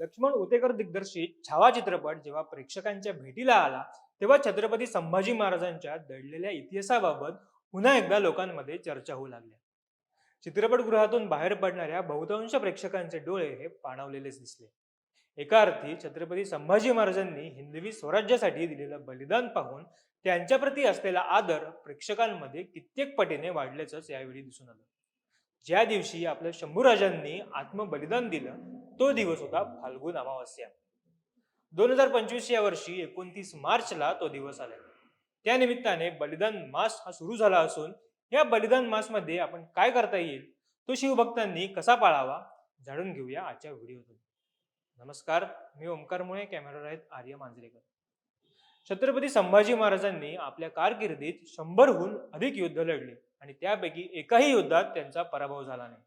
लक्ष्मण उतेकर दिग्दर्शित छावा चित्रपट जेव्हा प्रेक्षकांच्या भेटीला आला तेव्हा छत्रपती संभाजी महाराजांच्या दडलेल्या इतिहासाबाबत पुन्हा एकदा लोकांमध्ये चर्चा होऊ लागल्या. चित्रपटगृहातून बाहेर पडणाऱ्या बहुतांश प्रेक्षकांचे डोळे हे पाणावलेलेच दिसले. एका अर्थी छत्रपती संभाजी महाराजांनी हिंदवी स्वराज्यासाठी दिलेलं बलिदान पाहून त्यांच्याप्रती असलेला आदर प्रेक्षकांमध्ये कित्येक पटीने वाढल्याचंच यावेळी दिसून आलं. ज्या दिवशी आपल्या शंभूराजांनी आत्मबलिदान दिलं तो दिवस होता फाल्गुन अमावस्या. दोन हजार पंचवीस या वर्षी एकोणतीस मार्चला तो दिवस आला. त्या निमित्ताने बलिदान मास हा सुरू झाला असून या बलिदान मासमध्ये आपण काय करता येईल तो शिवभक्तांनी कसा पाळावा जाणून घेऊया आजच्या व्हिडिओतून. नमस्कार मी ओंकार मुळे कॅमेरा आहेत आर्य मांजरेकर. छत्रपती संभाजी महाराजांनी आपल्या कारकिर्दीत शंभरहून अधिक युद्ध लढले आणि त्यापैकी एकाही युद्धात त्यांचा पराभव झाला नाही.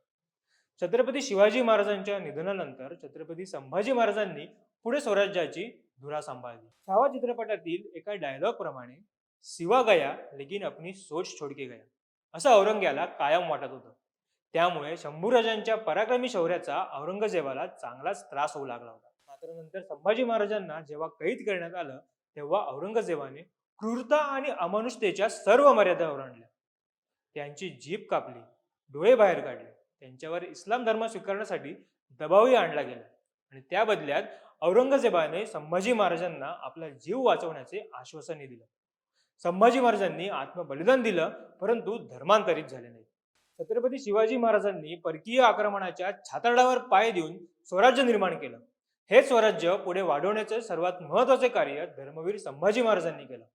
छत्रपती शिवाजी महाराजांच्या निधनानंतर छत्रपती संभाजी महाराजांनी पुढे स्वराज्याची धुरा सांभाळली. छावा चित्रपटातील एका डायलॉग प्रमाणे सिवा गया लेकिन अपनी सोच छोडके गया. असं औरंग्याला कायम वाटत होतं. त्यामुळे शंभूराजांच्या पराक्रमी शौर्याचा औरंगजेबाला चांगलाच त्रास होऊ लागला होता. मात्र नंतर संभाजी महाराजांना जेव्हा कैद करण्यात आलं तेव्हा औरंगजेबाने क्रूरता आणि अमानुषतेच्या सर्व मर्यादा ओलांडल्या त्यांची जीभ कापली डोळे बाहेर काढले. त्यांच्यावर इस्लाम धर्म स्वीकारण्यासाठी दबावही आणला गेला. आणि त्या बदल्यात औरंगजेबाने संभाजी महाराजांना आपला जीव वाचवण्याचे आश्वासनही दिलं. संभाजी महाराजांनी आत्मबलिदान दिलं परंतु धर्मांतरित झाले नाही छत्रपती शिवाजी महाराजांनी परकीय आक्रमणाच्या छाताडावर पाय देऊन स्वराज्य निर्माण केलं. हे स्वराज्य पुढे वाढवण्याचे सर्वात महत्त्वाचे कार्य धर्मवीर संभाजी महाराजांनी केलं.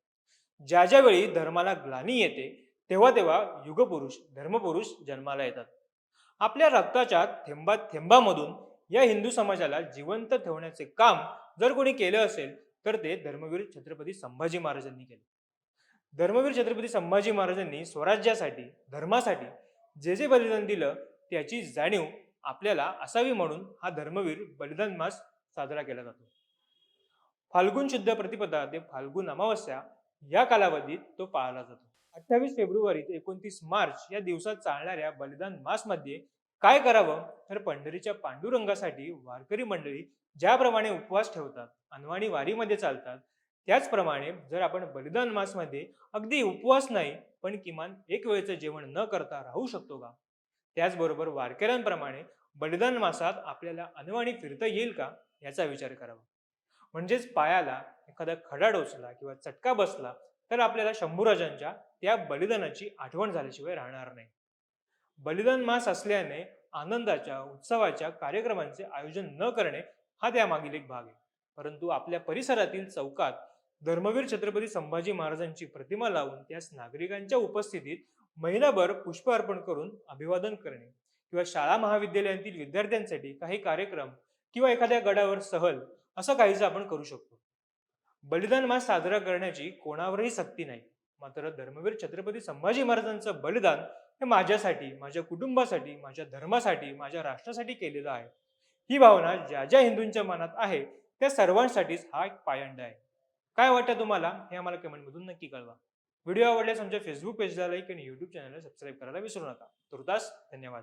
ज्या ज्यावेळी धर्माला ग्लानी येते तेव्हा तेव्हा युगपुरुष धर्मपुरुष जन्माला येतात. आपल्या रक्ताच्या थेंबा थेंबामधून या हिंदू समाजाला जिवंत ठेवण्याचे काम जर कोणी केलं असेल तर ते धर्मवीर छत्रपती संभाजी महाराजांनी केले. धर्मवीर छत्रपती संभाजी महाराजांनी स्वराज्यासाठी धर्मासाठी जे जे बलिदान दिलं त्याची जाणीव आपल्याला असावी म्हणून हा धर्मवीर बलिदान मास साजरा केला जातो. फाल्गुन शुद्ध प्रतिपदा ते फाल्गुन अमावस्या या कालावधीत तो पाळला जातो. अठ्ठावीस फेब्रुवारी ते एकोणतीस मार्च या दिवसात चालणाऱ्या बलिदान मासमध्ये काय करावं? तर पंढरीच्या पांडुरंगासाठी वारकरी मंडळी ज्याप्रमाणे उपवास ठेवतात अनवाणी वारीमध्ये चालतात त्याचप्रमाणे जर आपण बलिदान मासमध्ये अगदी उपवास नाही पण किमान एक वेळेचं जेवण न करता राहू शकतो का? त्याचबरोबर वारकऱ्यांप्रमाणे बलिदान मासात आपल्याला अनवाणी फिरता येईल का? याचा विचार करावा. म्हणजेच पायाला एखादा खडा डोसला किंवा चटका बसला तर आपल्याला शंभूराजांच्या त्या बलिदानाची आठवण झाल्याशिवाय राहणार नाही. बलिदान मास असल्याने आनंदाच्या उत्सवाच्या कार्यक्रमांचे आयोजन न करणे हा त्यामागील एक भाग आहे. परंतु आपल्या परिसरातील चौकात धर्मवीर छत्रपती संभाजी महाराजांची प्रतिमा लावून त्यास नागरिकांच्या उपस्थितीत महिनाभर पुष्प अर्पण करून अभिवादन करणे किंवा शाळा महाविद्यालयातील विद्यार्थ्यांसाठी काही कार्यक्रम किंवा एखाद्या गडावर सहल असं काहीच आपण करू शकतो. बलिदान मास साजरा करण्याची कोणावरही सक्ती नाही. मात्र धर्मवीर छत्रपती संभाजी महाराजांचं बलिदान हे माझ्यासाठी माझ्या कुटुंबासाठी माझ्या धर्मासाठी माझ्या राष्ट्रासाठी केलेलं आहे. ही भावना ज्या ज्या हिंदूंच्या मनात आहे त्या सर्वांसाठीच हा एक पायंड आहे. काय वाटतं तुम्हाला? हे आम्हाला कमेंटमधून नक्की कळवा. व्हिडिओ आवडल्यास आमच्या फेसबुक पेजला लाईक आणि युट्यूब चॅनलला सबस्क्राईब करायला विसरू नका. तुर्तास धन्यवाद.